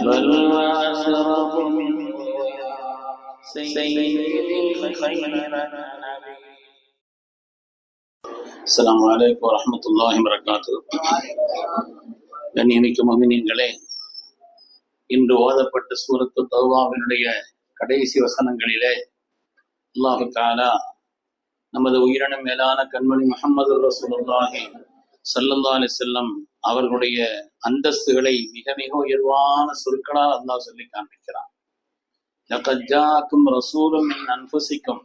بل وأشرف من سيد الخير السلام عليكم ورحمة الله وبركاته கண்ணியமிக்க மமினியங்களே இன்று ஓதப்பட்ட சூரத்து தௌபாவினுடைய கடைசி வசனங்களிலே அல்லாஹு தாலா நமது உயிரினும் மேலான கண்மணி முகமது ரசூலுல்லாஹி ஸல்லல்லாஹு அலைஹி அவர்களுடைய அந்தஸ்துகளை மிக மிக உயர்வான சொற்களால் அல்லாஹ் சொல்லி காண்பிக்கிறான். ரசூலும் மின்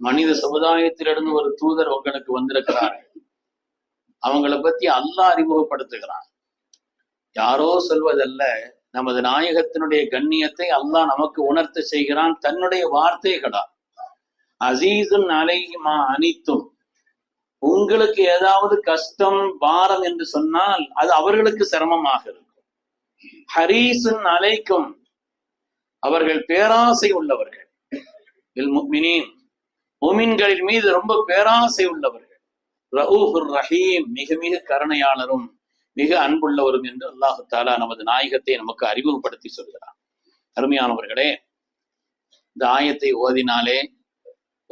மனித சமுதாயத்திலிருந்து ஒரு தூதர் உங்களுக்கு வந்திருக்கிறார். அவங்கள பத்தி அல்லாஹ் அறிமுகப்படுத்துகிறான். யாரோ சொல்வதல்ல நமது நாயகத்தினுடைய கண்ணியத்தை அல்லாஹ் நமக்கு உணர்த்த செய்கிறான். தன்னுடைய வார்த்தைகளா அசீசுன் அலைமா அனித்தும். உங்களுக்கு ஏதாவது கஷ்டம் பாரம் என்று சொன்னால் அது அவர்களுக்கு சிரமமாக இருக்கும். ஹரீசுன் அலைக்கும் அவர்கள் பேராசை உள்ளவர்கள். உமின்களின் மீது ரொம்ப பேராசை உள்ளவர்கள். ரவுஃபுர் ரஹீம் மிக மிக கருணையாளரும் மிக அன்புள்ளவரும் என்று அல்லாஹு தாலா நமது நாயகத்தை நமக்கு அறிமுகப்படுத்தி சொல்கிறார் அருமையானவர்களே இந்த ஆயத்தை ஓதினாலே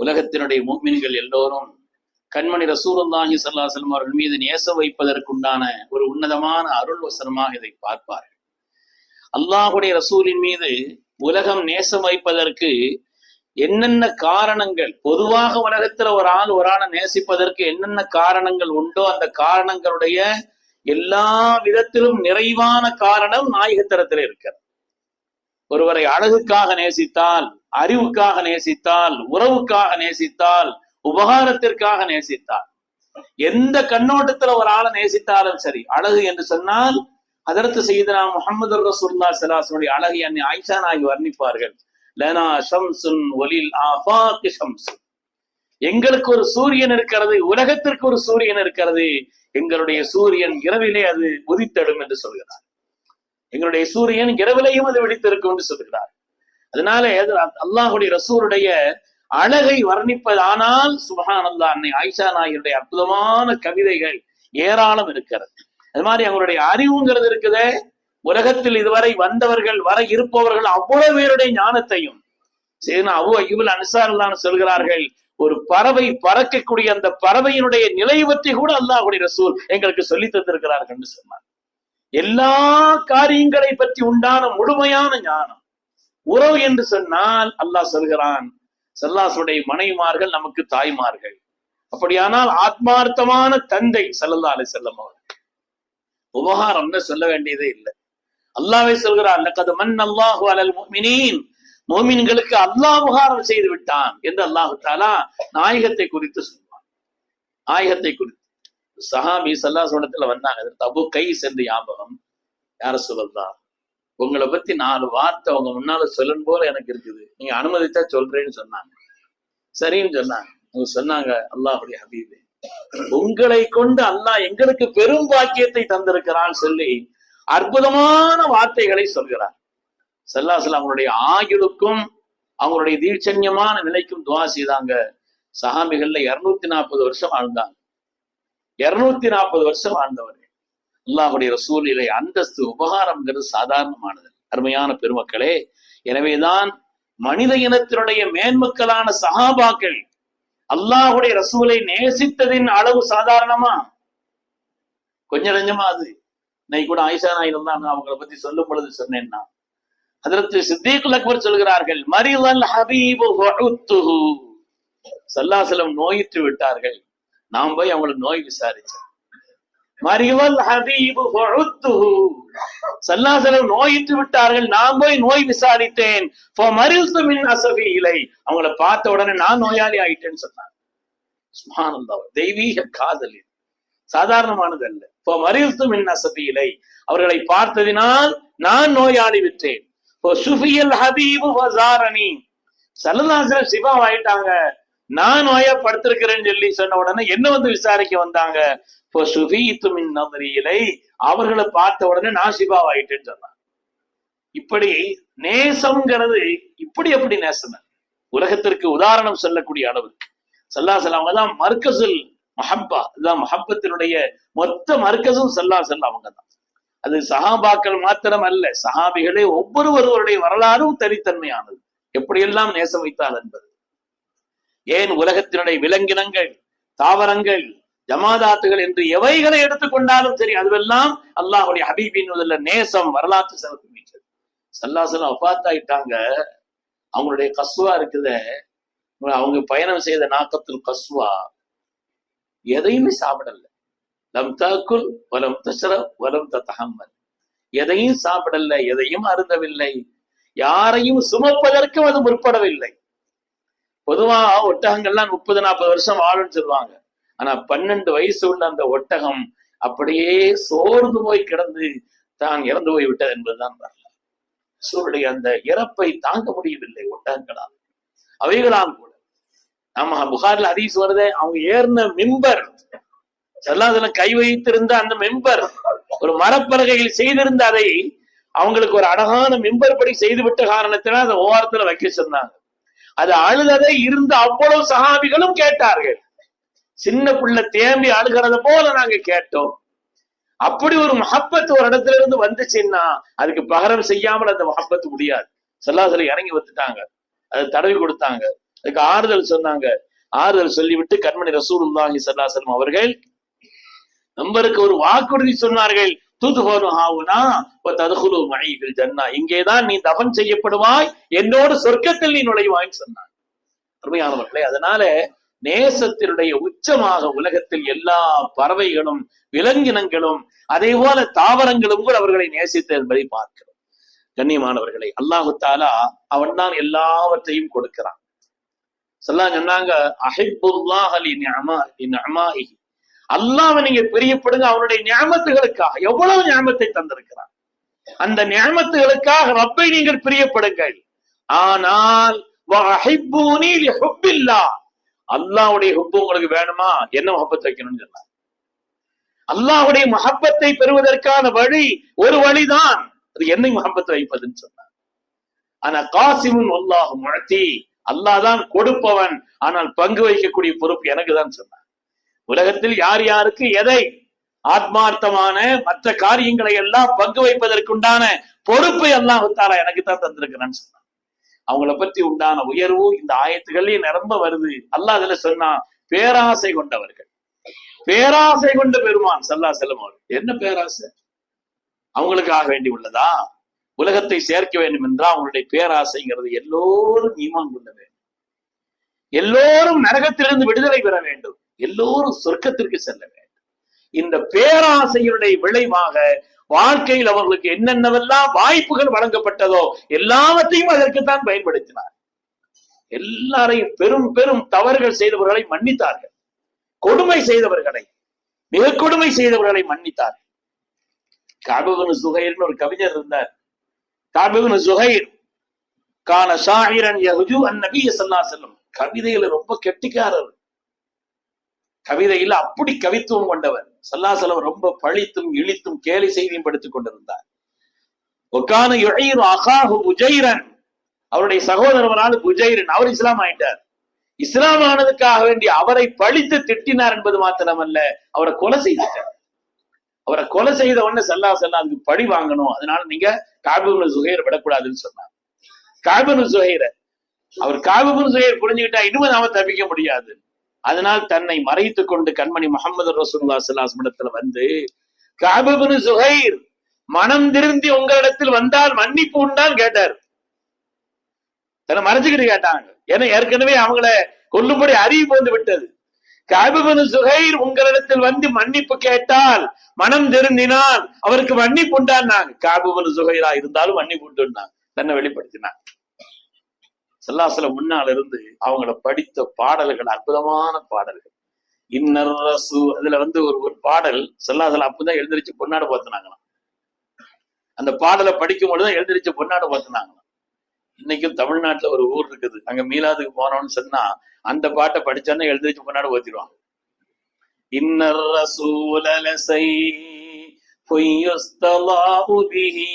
உலகத்தினுடைய மூமின்கள் எல்லோரும் கண்மணி ரசூலுல்லாஹி சல்லாஹம் அவர்கள் மீது நேச வைப்பதற்குண்டான ஒரு உன்னதமான அருள் வசனமாக இதை பார்ப்பார்கள். அல்லாஹுடைய ரசூலின் மீது உலகம் நேசம் வைப்பதற்கு என்னென்ன காரணங்கள் பொதுவாக உலகத்துல ஒரு ஆள் ஒரு ஆளை நேசிப்பதற்கு என்னென்ன காரணங்கள் உண்டோ அந்த காரணங்களுடைய எல்லா விதத்திலும் நிறைவான காரணம் நாயகத்தரத்தில் இருக்கிறது. ஒருவரை அழகுக்காக நேசித்தால் அறிவுக்காக நேசித்தால் உறவுக்காக நேசித்தால் உபகாரத்திற்காக நேசித்தால். எந்த கண்ணோட்டத்துல ஒரு ஆளை நேசித்தாலும் சரி அழகு என்று சொன்னால் அதற்கு செய்தனா முகமது ரசூல்லா சலாசனுடைய அழகை அன்னை ஆயிஷா நாயகி வர்ணிப்பார்கள். லனா ஷம்சுன் ஒலில் ஆஃபாக்கு ஷம்சு எங்களுக்கு ஒரு சூரியன் இருக்கிறது உலகத்திற்கு ஒரு சூரியன் இருக்கிறது எங்களுடைய சூரியன் இரவிலே அது உதித்தடும் என்று சொல்கிறார். எங்களுடைய சூரியன் இரவிலையும் அது வெடித்திருக்கும் என்று சொல்கிறார். அதனால அல்லாஹுடைய ரசூருடைய அழகை வர்ணிப்பதானால் சுபஹான் அல்லா அன்னை ஆயிஷா நாயருடைய அற்புதமான கவிதைகள் ஏராளம் இருக்கிறது. அது மாதிரி அவங்களுடைய அறிவுங்கிறது இருக்குது. உலகத்தில் இதுவரை வந்தவர்கள் வர இருப்பவர்கள் அவ்வளவு பேருடைய ஞானத்தையும் சரி அவு ஐயுல் அனுசாரல்லான்னு சொல்கிறார்கள். ஒரு பறவை பறக்கக்கூடிய அந்த பறவையினுடைய நிலை பற்றி கூட அல்லாஹுடைய ரசூல் எங்களுக்கு சொல்லி தந்திருக்கிறார்கள் சொன்னார். எல்லா காரியங்களை பற்றி உண்டான முழுமையான ஞானம் உறவு என்று சொன்னால் அல்லாஹ் சொல்கிறான். சல்லாசுடைய மனைவிமார்கள் நமக்கு தாய்மார்கள். அப்படியானால் ஆத்மார்த்தமான தந்தை சல்லல்லா அலை செல்லம் அவர்கள். உபகாரம்னு சொல்ல வேண்டியதே இல்லை. அல்லாவே சொல்கிறான் லக்கது மன் அல்லாஹு அலல் முஃமினீன். மோமின்களுக்கு அல்லாஹ் உபகாரம் செய்து விட்டான் என்று அல்லாஹு தாலா நாயகத்தை குறித்து சொல்வான். நாயகத்தை குறித்து. சஹாபி சல்லா சோடத்துல வந்தாங்க. தபு கை சென்று ஞாபகம் யார சொல்லலா உங்களை பத்தி நாலு வார்த்தை அவங்க முன்னால சொல்லும் போல எனக்கு இருக்குது. நீங்க அனுமதித்தா சொல்றேன்னு சொன்னாங்க. சரின்னு சொன்னாங்க. அவங்க சொன்னாங்க அல்லாஹுடைய ஹபீபு உங்களை கொண்டு அல்லாஹ் எங்களுக்கு பெரும் பாக்கியத்தை தந்திருக்கிறான் சொல்லி அற்புதமான வார்த்தைகளை சொல்கிறார். சல்லாசல் அவங்களுடைய ஆயுளுக்கும் அவங்களுடைய தீட்சண்யமான நிலைக்கும் துவா செய்தாங்க. சஹாபிகள்ல இருநூத்தி நாற்பது வருஷம் வாழ்ந்தாங்க. இருநூத்தி நாற்பது வருஷம் வாழ்ந்தவர். அல்லாஹுடைய ரசூலிலை அந்தஸ்து உபகாரம்ங்கிறது சாதாரணமானது. அருமையான பெருமக்களே எனவேதான் மனித இனத்தினுடைய மேன்மக்களான சகாபாக்கள் அல்லாஹுடைய ரசூலை நேசித்ததின் அளவு சாதாரணமா? கொஞ்சம் நஞ்சமா அது. இன்னைக்கு கூட ஆயிஷா நாயில் தான் அவங்கள பத்தி சொல்லும் பொழுது சொன்னேன்னா. அதற்கு சித்தீக்குல் அக்பர் சொல்கிறார்கள் மரிவல் ஹபீபு சல்லாசலம் நோயிற்று விட்டார்கள். நாம் போய் அவங்களுக்கு நோய் விசாரிச்சோம். மறிவல் ஹபீபு சல்லாசலம் நோயிட்டு விட்டார்கள் நான் போய் நோய் விசாரித்தேன். அசபி இலை. அவங்கள பார்த்த உடனே நான் நோயாளி ஆயிட்டேன்னு சொன்னாங்க. சுமானந்தம் தெய்வீக காதல் சாதாரணமானது அல்ல. இப்போ மறித்து மின் அசபி இலை. அவர்களை பார்த்ததினால் நான் நோயாளி விட்டேன் சுஃபியல் ஹபீபு வசாரணி சல்லல்லாசலம் சிவா ஆயிட்டாங்க நான் நோயா படுத்திருக்கிறேன்னு சொல்லி சொன்ன உடனே என்ன வந்து விசாரிக்க வந்தாங்க? இப்போ சுபீத்துமின் மின் அவர்களை பார்த்த உடனே நான் சிபாவாயிட்டேன்னு சொன்னான் இப்படி நேசம்ங்கிறது இப்படி எப்படி நேசன உலகத்திற்கு உதாரணம் சொல்லக்கூடிய அளவுக்கு சல்லாசல் அவங்க தான் மர்கசுல் மஹப்பா. இதுதான் மஹப்பத்தினுடைய மொத்த மர்க்கசும் சல்லாசல் அவங்க தான் அது சஹாபாக்கள் மாத்திரம் அல்ல சஹாபிகளே ஒவ்வொருவருவருடைய வரலாறும் தனித்தன்மையானது. எப்படியெல்லாம் நேசம் வைத்தால் என்பது. ஏன் உலகத்தினுடைய விலங்கினங்கள் தாவரங்கள் ஜமாதாத்துகள் என்று எவைகளை எடுத்துக்கொண்டாலும் சரி அதுவெல்லாம் அல்லாஹுடைய ஹபீபின் முதல்ல நேசம் வரலாற்று சிறப்பு மிக்கது. சல்லாசலம் அப்பாத்தாயிட்டாங்க அவங்களுடைய கஸ்வா இருக்குத. அவங்க பயணம் செய்த நாக்கத்தில் கஸ்வா. எதையுமே சாப்பிடல. லம் தாக்குல் வலம் தசர வலம் தத்தஹம்மல் எதையும் சாப்பிடல எதையும் அருந்தவில்லை. யாரையும் சுமப்பதற்கும் அது முற்படவில்லை. பொதுவா ஒட்டகங்கள்லாம் முப்பது நாற்பது வருஷம் வாழும்னு சொல்லுவாங்க. ஆனா பன்னெண்டு வயசு உள்ள அந்த ஒட்டகம் அப்படியே சோர்ந்து போய் கிடந்து தான் இறந்து போய் விட்டது என்பதுதான் வரலாறு. சூருடைய அந்த இறப்பை தாங்க முடியவில்லை ஒட்டகங்களால். அவைகளால் கூட. நம்ம புகார்ல ஹதீஸ் வருதே அவங்க ஏறின மிம்பர். செல்லாதுல கை வைத்திருந்த அந்த மெம்பர் ஒரு மரப்பலகையில் செய்திருந்த அதை அவங்களுக்கு ஒரு அழகான மெம்பர் படி செய்து விட்ட காரணத்தினால் அதை ஓரத்துல வைக்க சொன்னாங்க. அது அழுததை இருந்து அவ்வளவு சகாபிகளும் கேட்டார்கள். சின்ன பிள்ளை தேம்பி அழுகிறத போல நாங்க கேட்டோம். அப்படி ஒரு மஹப்பத்து ஒரு இடத்துல இருந்து வந்துச்சுன்னா அதுக்கு பகரம் செய்யாமல் அந்த மஹப்பத்து முடியாது. செல்லாசல இறங்கி வந்துட்டாங்க. அது தடவி கொடுத்தாங்க. அதுக்கு ஆறுதல் சொன்னாங்க. ஆறுதல் சொல்லிவிட்டு கண்மணி ரசூலுல்லாஹி சல்லாசலம் அவர்கள் நம்பருக்கு ஒரு வாக்குறுதி சொன்னார்கள். துதுகோனு ஆவுனா ததுகுலு ஜன்னா. இங்கேதான் நீ தபன் செய்யப்படுவாய் என்னோடு சொர்க்கத்தில் நீ நுழைவாய்ன்னு சொன்னான் அருமையானவர்களே அதனால நேசத்தினுடைய உச்சமாக உலகத்தில் எல்லா பறவைகளும் விலங்கினங்களும் அதே போல தாவரங்களும் கூட அவர்களை நேசித்த என்பதை பார்க்கிறோம். கண்ணியமானவர்களை அல்லாஹு தாலா அவன் தான் எல்லாவற்றையும் கொடுக்கிறான். சொல்லா சொன்னாங்க அஹிபுல்லாஹ் அலி நியமாஹி அல்லாவை நீங்க பிரியப்படுங்க அவனுடைய ஞாபகத்துகளுக்காக எவ்வளவு ஞாபகத்தை தந்திருக்கிறான்? அந்த ஞாபகத்துகளுக்காக ரப்பை நீங்கள் பிரியப்படுங்கள். ஆனால் அல்லாவுடைய ஹுப்பு உங்களுக்கு வேணுமா? என்ன முகப்பத்தை வைக்கணும்னு சொன்னார். அல்லாவுடைய மஹப்பத்தை பெறுவதற்கான வழி ஒரு வழிதான். அது என்னை முகப்பத்தை வைப்பதுன்னு சொன்னார். ஆனா காசிமுன் அல்லாஹ் முழத்தி அல்லாஹ் தான் கொடுப்பவன். ஆனால் பங்கு வைக்கக்கூடிய பொறுப்பு எனக்கு தான் சொன்னார். உலகத்தில் யார் யாருக்கு எதை ஆத்மார்த்தமான மற்ற காரியங்களை எல்லாம் பங்கு வைப்பதற்குண்டான பொறுப்பை எல்லாம் தாரா எனக்கு தான் தந்திருக்கிறேன்னு சொன்னான். அவங்கள பற்றி உண்டான உயர்வு இந்த ஆயத்துகளே நிரம்ப வருது. அல்லாஹ் அதுல சொன்னா பேராசை கொண்டவர்கள். பேராசை கொண்ட பெருமான் சல்லா செல்லம் அவர்கள். என்ன பேராசை? அவங்களுக்கு ஆக வேண்டி உள்ளதா? உலகத்தை சேர்க்க வேண்டும் என்றால் அவங்களுடைய பேராசைங்கிறது எல்லோரும் ஈமான் கொள்ள வேண்டும். எல்லோரும் நரகத்திலிருந்து விடுதலை பெற வேண்டும். எல்லோரும் சொர்க்கத்திற்கு செல்ல வேண்டும். இந்த பேராசையினுடைய விளைவாக வாழ்க்கையில் அவர்களுக்கு என்னென்னவெல்லாம் வாய்ப்புகள் வழங்கப்பட்டதோ எல்லாவற்றையும் அதற்குத்தான் பயன்படுத்தினார். எல்லாரையும் பெரும் பெரும் தவறுகள் செய்தவர்களை மன்னித்தார்கள். கொடுமை செய்தவர்களை மிக கொடுமை செய்தவர்களை மன்னித்தார். காபுபனு சுகைர்னு ஒரு கவிஞர் இருந்தார். காபுபனு சுகைர் கான சாஹிரன் யகுஜு அந்நபிய சல்லா செல்லும் கவிதையில ரொம்ப கெட்டிக்காரர். கவிதையில அப்படி கவித்துவம் கொண்டவர். சல்லாசலம் ரொம்ப பழித்தும் இழித்தும் கேலி செய்தியும் படுத்துக் கொண்டிருந்தார். ஒக்கான இழையிரு அகாஹு புஜைரன். அவருடைய சகோதரவனால் புஜைரன் அவர் இஸ்லாம் ஆயிட்டார். இஸ்லாம் ஆனதுக்காக வேண்டி அவரை பழித்து திட்டினார் என்பது மாத்திரமல்ல அவரை கொலை செய்துட்டார். அவரை கொலை செய்த உடனே சல்லா சல்லா அதுக்கு பழி வாங்கணும். அதனால நீங்க காபிபுல் சுகையர் விடக்கூடாதுன்னு சொன்னார். காபிபுல் சுகைர அவர் காபிபுல் சுகையர் புரிஞ்சுக்கிட்டா இனிமே நாம தப்பிக்க முடியாது. அதனால் தன்னை மறைத்துக் கொண்டு கண்மணி முகமது ரசூல்லா சல்லாஸ் வந்து காபிபுல் சுகைர் மனம் திருந்தி உங்களிடத்தில் வந்தால் மன்னிப்பு உண்டான் கேட்டார். தன்னை மறைச்சுக்கிட்டு கேட்டாங்க. ஏன்னா ஏற்கனவே அவங்கள கொல்லும்படி அறிவு வந்து விட்டது. காபிபனு சுகைர் உங்களிடத்தில் வந்து மன்னிப்பு கேட்டால் மனம் திருந்தினால் அவருக்கு மன்னிப்பு உண்டான்னாங்க. காபிபனு சுகைரா இருந்தாலும் மன்னிப்பு உண்டுன்னாங்க. தன்னை வெளிப்படுத்தினாங்க. செல்லாசல முன்னால் இருந்து அவங்கள படித்த பாடல்கள் அற்புதமான பாடல்கள். இன்னர் ரசு அதுல வந்து ஒரு ஒரு பாடல் செல்லாசல அப்பதான் எழுந்திரிச்சு பொன்னாடு பார்த்துனாங்களாம் அந்த பாடலை படிக்கும் பொழுதுதான் எழுந்திரிச்சு பொன்னாடு பார்த்துனாங்களாம் இன்னைக்கும் தமிழ்நாட்டுல ஒரு ஊர் இருக்குது. அங்க மீலாதுக்கு போனோம்னு சொன்னா அந்த பாட்டை படிச்சானே எழுந்திரிச்சு பொன்னாடு ஓத்திடுவாங்க இன்னர் ரசூலலசை பொய்யுஸ்தலாஹு பிஹி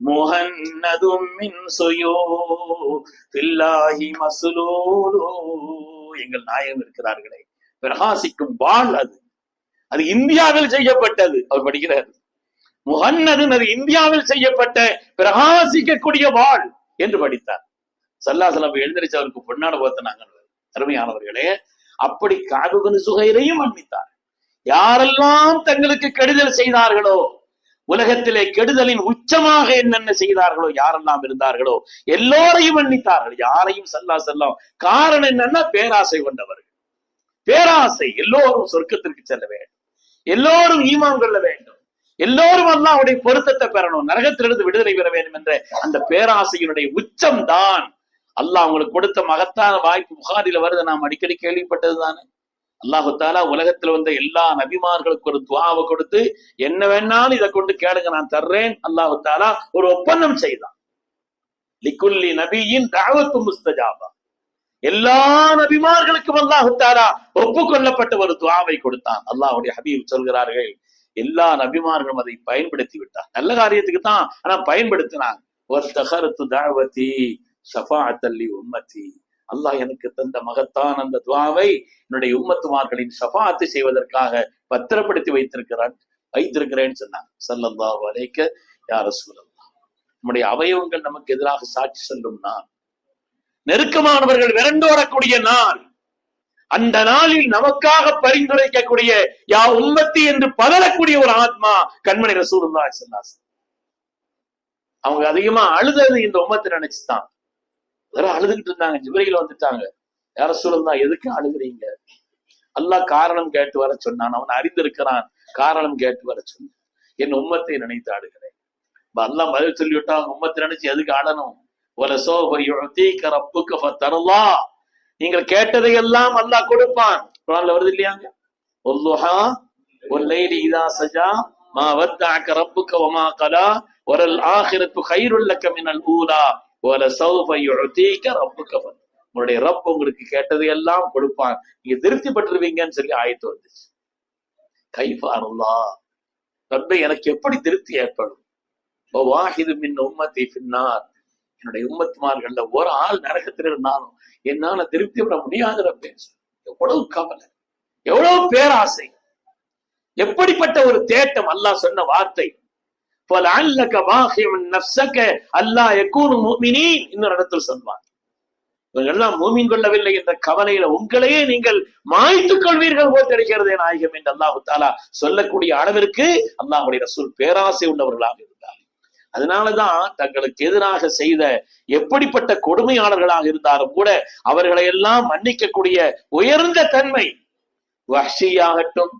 முஹன்னதும் மின் சுயோ பில்லாஹி எங்கள் நாயகம் இருக்கிறார்களே பிரகாசிக்கும் வாழ் அது அது இந்தியாவில் செய்யப்பட்டது அவர் படிக்கிறார் முகன்னதும் அது இந்தியாவில் செய்யப்பட்ட பிரகாசிக்கக்கூடிய வாழ் என்று படித்தார் சல்லாசலம் எழுந்திரிச்சு அவருக்கு பொன்னாட போத்தனாங்க அருமையானவர்களே அப்படி காபுபின் சுகைரையும் மன்னித்தார் யாரெல்லாம் தங்களுக்கு கெடுதல் செய்தார்களோ உலகத்திலே கெடுதலின் உச்சமாக என்னென்ன செய்தார்களோ யாரெல்லாம் இருந்தார்களோ எல்லோரையும் மன்னித்தார்கள். யாரையும் சல்லா செல்லாம். காரணம் என்னன்னா பேராசை கொண்டவர்கள். பேராசை எல்லோரும் சொர்க்கத்திற்கு செல்ல வேண்டும். எல்லோரும் ஈமான் கொள்ள வேண்டும். எல்லோரும் அல்லாஹ்வுடைய பொருத்தத்தை பெறணும். நரகத்திலிருந்து விடுதலை பெற வேண்டும் என்ற அந்த பேராசையினுடைய உச்சம் தான் அல்லாஹ் அவங்களுக்கு கொடுத்த மகத்தான வாய்ப்பு புகாரில வருது. நாம் அடிக்கடி கேள்விப்பட்டது தானே அல்லாஹு தாலா உலகத்துல வந்த எல்லா நபிமார்களுக்கு ஒரு துவாவை கொடுத்து என்ன வேணாலும் இதை கொண்டு கேளுங்க நான் தர்றேன். அல்லாஹு தாலா ஒரு ஒப்பந்தம் செய்தான். லிக்குல்லி நபியின் தாவத்து முஸ்தஜாபா. எல்லா நபிமார்களுக்கும் அல்லாஹு தாலா ஒப்புக்கொள்ளப்பட்ட ஒரு துவாவை கொடுத்தான். அல்லாஹுடைய ஹபீப் சொல்கிறார்கள் எல்லா நபிமார்களும் அதை பயன்படுத்தி விட்டார் நல்ல காரியத்துக்கு தான் ஆனா பயன்படுத்தினாங்க. அல்லாஹ் எனக்கு தந்த மகத்தான் அந்த துவாவை என்னுடைய உம்மத்துமார்களின் சபாத்து செய்வதற்காக பத்திரப்படுத்தி வைத்திருக்கிறான் வைத்திருக்கிறேன்னு சொன்னாங்க சல்லல்லாஹு அலைக்க யார சூழல்லாம் நம்முடைய அவயவங்கள் நமக்கு எதிராக சாட்சி சொல்லும் நான் நெருக்கமானவர்கள் விரண்டோடக்கூடிய நாள். அந்த நாளில் நமக்காக பரிந்துரைக்கக்கூடிய யா உம்மத்தி என்று பதறக்கூடிய ஒரு ஆத்மா கண்மணி ரசூலுல்லாஹி ஸல்லல்லாஹு அவங்க அதிகமா அழுதது இந்த உம்மத்தை நினைச்சுதான். வேற அழுதுகிட்டு இருந்தாங்க ஜிப்ரையில வந்துட்டாங்க. யார சூழல்தா எதுக்கு அழுகுறீங்க? அல்லாஹ் காரணம் கேட்டு வர சொன்னான் அவன் அறிந்திருக்கிறான் காரணம் கேட்டு வர சொன்னான். என் உம்மத்தை நினைத்து ஆடுகிறேன். அல்லாஹ் பதில் சொல்லிவிட்டா அவங்க உம்மத்தை நினைச்சு எதுக்கு ஆடணும்? ஒரு சோப ரப்புக்கு நீங்கள் கேட்டதை எல்லாம் அல்லாஹ் கொடுப்பான். குரான்ல வருது இல்லையாங்க ஒல்லுஹா ஒல்லைலி இதா சஜா மா வத்தாக்க ரப்புக்க ஒமா கலா ஒரல் ஆகிரத்து கயிறுள்ள கமினல் மினல் ஊலா. உங்களுடைய ரப் உங்களுக்கு கேட்டது எல்லாம் கொடுப்பான். நீங்க திருப்தி பட்டுருவீங்கன்னு சொல்லி ஆயத்து வந்துச்சு. கைஃபாருல்லா. ரப்பை எனக்கு எப்படி திருப்தி ஏற்படும்? வாஹிது மின் உம்மத்தி பின்னார் என்னுடைய உம்மத்துமார்கள்ல ஒரு ஆள் நரகத்தில் இருந்தாலும் என்னால திருப்தி பெற முடியாத ரப்பே. எவ்வளவு கவலை. எவ்வளவு பேராசை. எப்படிப்பட்ட ஒரு தேட்டம் அல்லாஹ் சொன்ன வார்த்தை. فَلَعَلَّكَ بَاخِعٌ نَفْسَكَ أَلَّا يَكُونُوا مُؤْمِنِينَ இன்னொரு இடத்தில் சொல்வார் இவங்கெல்லாம் மூமின் கொள்ளவில்லை என்ற கவலையில உங்களையே நீங்கள் மாய்த்துக் கொள்வீர்கள் போல் தெரிகிறதே நாயகம் என்று அல்லாஹு தாலா சொல்லக்கூடிய அளவிற்கு அல்லாஹுடைய ரசூல் பேராசை உள்ளவர்களாக இருந்தார் அதனாலதான் தங்களுக்கு எதிராக செய்த எப்படிப்பட்ட கொடுமையாளர்களாக இருந்தாலும் கூட அவர்களை எல்லாம் மன்னிக்கக்கூடிய உயர்ந்த தன்மை வஹ்ஷியாகட்டும்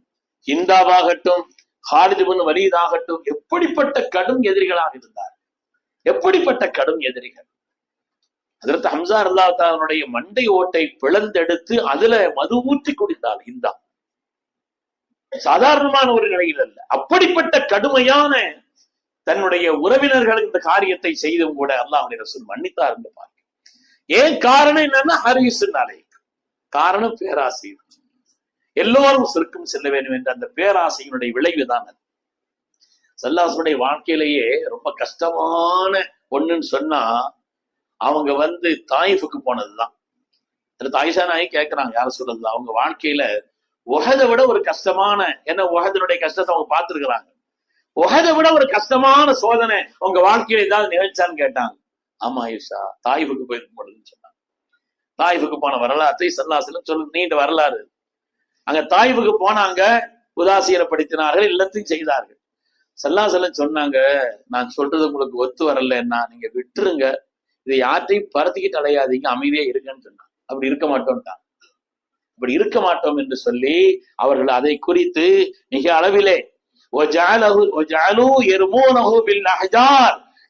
ஹிந்தாவாகட்டும் ஹாலிதுபன் வலியதாகட்டும் எப்படிப்பட்ட கடும் எதிரிகளாக இருந்தார் எப்படிப்பட்ட கடும் எதிரிகள்? அதற்கு ஹம்சா அல்லாத்தானுடைய மண்டை ஓட்டை பிளந்தெடுத்து அதுல மது ஊற்றி குடித்தாள் இந்தா. சாதாரணமான ஒரு நிலையில் அல்ல. அப்படிப்பட்ட கடுமையான தன்னுடைய உறவினர்கள் இந்த காரியத்தை செய்தும் கூட அல்லாஹுடைய ரசூல் மன்னித்தார் என்று பார்க்க ஏன் காரணம் என்னன்னா ஹரிசுனாலே காரணம் பேராசை எல்லோரும் சிறுக்கும் செல்ல வேண்டும் என்ற அந்த பேராசையினுடைய விளைவுதான் அது. சல்லாசனுடைய வாழ்க்கையிலேயே ரொம்ப கஷ்டமான ஒண்ணுன்னு சொன்னா அவங்க வந்து தாயிஃபுக்கு போனதுதான். தாயிஷா நாயி கேட்கிறாங்க யாரும் சொல்றது? அவங்க வாழ்க்கையில உகதை விட ஒரு கஷ்டமான என்ன உகதனுடைய கஷ்டத்தை அவங்க பார்த்திருக்கிறாங்க. உகதை விட ஒரு கஷ்டமான சோதனை உங்க வாழ்க்கையில ஏதாவது நிகழ்ச்சான்னு கேட்டாங்க. ஆமா ஐஷா தாயிஃபுக்கு போயிருக்க முடியுதுன்னு சொன்னாங்க. தாயிஃபுக்கு போன வரலாற்றை சல்லாசிலும் சொல்லு நீண்ட வரலாறு. அங்க தாய்வுக்கு போனாங்க உதாசீனப்படுத்தினார்கள் இல்லத்தையும் செய்தார்கள். சல்லாசலம் சொன்னாங்க நான் சொல்றது உங்களுக்கு ஒத்து வரலன்னா நீங்க விட்டுருங்க. இதை யார்ட்டையும் பரத்திக்கிட்டு அலையாதீங்க அமைதியா இருக்குன்னு சொன்னான். அப்படி இருக்க மாட்டோம்ட்டான் அப்படி இருக்க மாட்டோம் என்று சொல்லி அவர்கள் அதை குறித்து மிக அளவிலே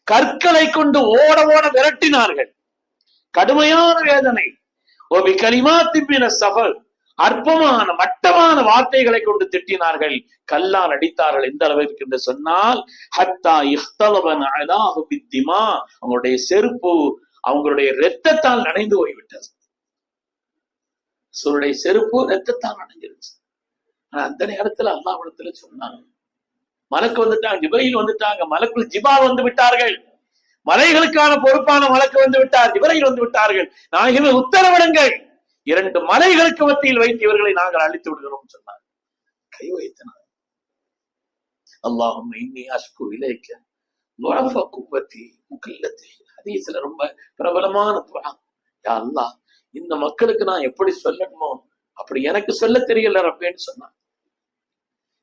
கற்களை கொண்டு ஓட ஓட விரட்டினார்கள். கடுமையான வேதனை. ஓபி கலிமா திம்பின சஃபல் அற்பமான மட்டமான வார்த்தைகளை கொண்டு திட்டினார்கள். கல்லால் அடித்தார்கள் எந்த அளவிற்கு என்று சொன்னால் ஹத்தா இஹ்தலவன் அலாஹு பித்திமா அவங்களுடைய செருப்பு அவங்களுடைய இரத்தத்தால் நனைந்து போய்விட்டது. சொல்லுடைய செருப்பு ரத்தத்தால் நனைஞ்சிருச்சு. ஆனா அந்த நேரத்துல அல்லாவிடத்துல சொன்னாங்க. மலக்கு வந்துட்டாங்க ஜிபரையில் வந்துட்டாங்க மலக்குள் ஜிபா வந்து விட்டார்கள். மலைகளுக்கான பொறுப்பான மலக்கு வந்து விட்டார் ஜிபரையில் வந்து விட்டார்கள். நாயகமே உத்தரவிடுங்கள். இரண்டு மலைகளுக்கு மத்தியில் வைத்து இவர்களை நாங்கள் அழித்து விடுகிறோம் சொன்னார் கை வைத்தனர். அல்லாஹும் இன்னி அஸ்கு இலைக்க துரஃப கும்பத்தி ஹதீஸ்ல ரொம்ப பிரபலமான துரா. யா அல்லாஹ் இந்த மக்களுக்கு நான் எப்படி சொல்லணுமோ அப்படி எனக்கு சொல்ல தெரியல ரப்பேன்னு சொன்னான்.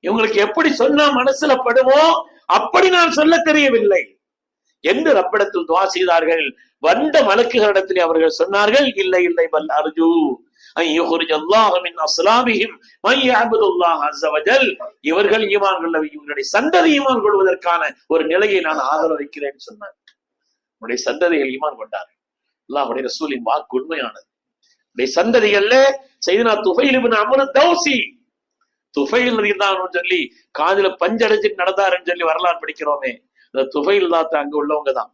இவங்களுக்கு எப்படி சொன்னா மனசுல படுவோம் அப்படி நான் சொல்ல தெரியவில்லை. என்று ரப்பிடத்தில் துவா செய்தார்கள். வந்த மலக்குகளிடத்திலே அவர்கள் சொன்னார்கள் இல்லை இல்லை பல் அர்ஜு. இவர்கள் ஈமான் கொள்ள இவர்களுடைய சந்ததி ஈமான் கொள்வதற்கான ஒரு நிலையை நான் ஆதரவிக்கிறேன் சொன்னார். உடைய சந்ததிகள் ஈமான் கொண்டார் அல்லாஹுடைய ரசூலின் வாக்கு உண்மையானது. உடைய சந்ததிகள்ல செய்தினா Tufail ibn Amr Dausi Tufail இருந்தான்னு சொல்லி காதில பஞ்சடைஞ்சிட்டு நடந்தாருன்னு சொல்லி வரலாறு படிக்கிறோமே. இந்த துஃபைல் தான் அங்க உள்ளவங்க தான்.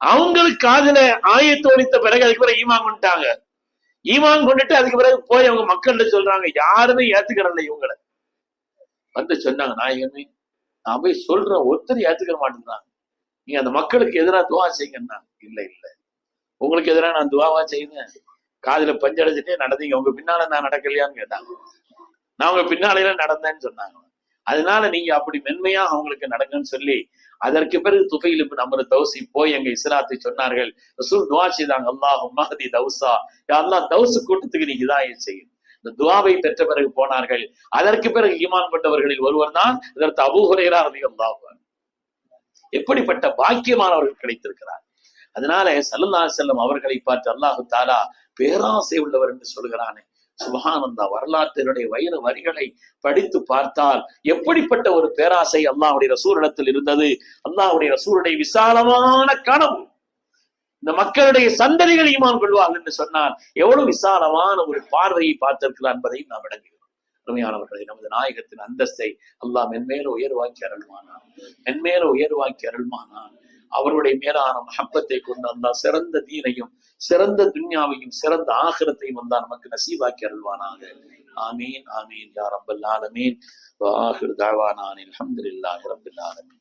அவங்களுக்கு காதுல ஆயத்து ஒழித்த பிறகு அதுக்கு பிறகு ஈமான் கொண்டுட்டாங்க. ஈமான் கொண்டுட்டு அதுக்கு பிறகு போய் அவங்க மக்கள்கிட்ட சொல்றாங்க யாருமே ஏத்துக்கிறல்ல இவங்களை. வந்து சொன்னாங்க நாயகமே நான் போய் சொல்றேன் ஒருத்தர் ஏத்துக்கிற மாட்டேங்கிறான் நீங்க அந்த மக்களுக்கு எதிராக துவா செய்யுங்கன்னா இல்ல இல்ல. உங்களுக்கு எதிராக நான் துவாவா செய்யுங்க காதுல பஞ்சடைச்சிட்டே நடந்தீங்க உங்க பின்னால நான் நடக்கலையான்னு கேட்டாங்க. நான் உங்க பின்னாலையில நடந்தேன்னு சொன்னாங்க. அதனால நீங்க அப்படி மென்மையா அவங்களுக்கு நடங்கன்னு சொல்லி அதற்கு பிறகு துஃபைல் இப்னு அம்ரு தௌசி போய் எங்க இஸ்லாத்தை சொன்னார்கள். ரசூல் துவா செய்தாங்க. அல்லாஹ் மஹதி தௌசா. அல்லாஹ் தௌசு கூட்டத்துக்கு நீங்க இதான் செய்யும் இந்த துவாவை பெற்ற பிறகு போனார்கள். அதற்கு பிறகு ஈமான் பட்டவர்களில் ஒருவர் தான் இதற்கு அபூஹுரேரா ரலியல்லாஹு எப்படிப்பட்ட பாக்கியமானவர்கள் கிடைத்திருக்கிறார். அதனால சல்லல்லா செல்லம் அவர்களை பார்த்து அல்லாஹு தாலா பேராசை உள்ளவர் என்று சொல்கிறானே. சுபஹானந்தா வரலாற்றினுடைய வயிறு வரிகளை படித்து பார்த்தால் எப்படிப்பட்ட ஒரு பேராசை அல்லாஹுடைய ரசூரிடத்தில் இருந்தது? அல்லாஹுடைய ரசூருடைய விசாலமான கனவு. இந்த மக்களுடைய சந்ததிகள் ஈமான் கொள்வார்கள் என்று சொன்னால் எவ்வளவு விசாலமான ஒரு பார்வையை பார்த்திருக்கிறார் என்பதையும் நாம் விளங்குகிறோம். அருமையானவர்களை நமது நாயகத்தின் அந்தஸ்தை அல்லாஹ் மென்மேல உயர்வாக்கி அருள்மானான் மென்மேல உயர்வாக்கி அருள்மானான் அவருடைய மேலான மஹப்பத்தை கொண்டு அல்லாஹ் சிறந்த தீனையும் சிறந்த துன்யாவையும் சிறந்த ஆகிரத்தையும் வந்தா நமக்கு நசீவாக்கி அருள்வானாக. ஆமீன் ஆமீன் யார் ரப்பல் ஆலமீன். வாஹிர் தாவானான் அல்ஹம்துலில்லாஹி ரப்பில் ஆலமீன்.